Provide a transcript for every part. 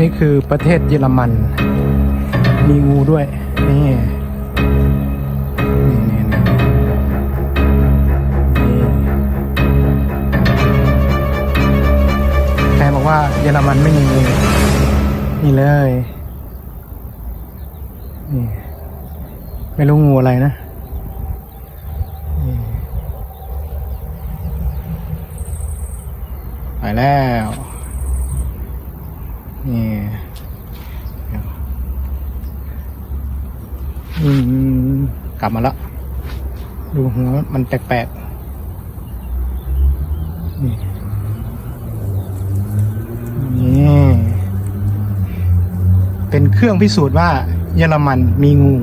นี่คือประเทศเยอรมัน มีงูด้วย นี่ นี่นี่นี่ใครบอกว่าเยอรมันไม่มีงู นี่เลย นี่ ไม่รู้งูอะไรนะนไปแล้ว นี่ืมกลับมาแล้ว ดูหัวมันแปลกๆ นี่นี่เป็นเครื่องพิสูจน์ว่าเยอรมันมีงู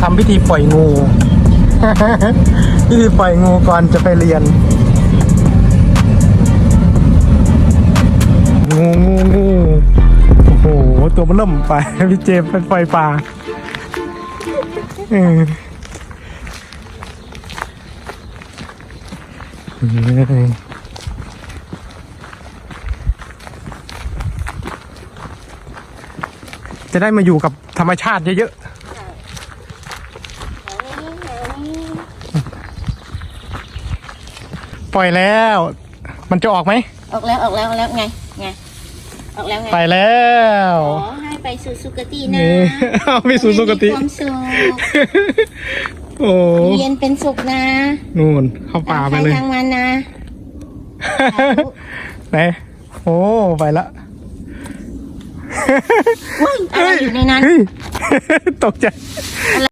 ทำพิธีปล่อยงู พิธีปล่อยงูก่อนจะไปเรียน งูงูงูโอ้โห ตัวมันเริ่มไปพี่เจมเป็นไฟป่าเออเออจะได้มาอยู่กับธรรมชาติเยอะๆ ล่อยแล้ว มันจะออกไหม ออกแล้วออกแล้วออกแล้วไงไงออกแล้วไงไปแล้วขอให้ไปสู่สุคตินะนี่ เอาไปสู่สุคติ ให้มีความสุขโอ้เรียนเป็นสุขนะนู่นเข้าป่าไปเลยทงใครทางมันนะ ไหน โอ้ ไปละว้ยอะไรอยู่ในนั้น เฮ้ย ตกใจ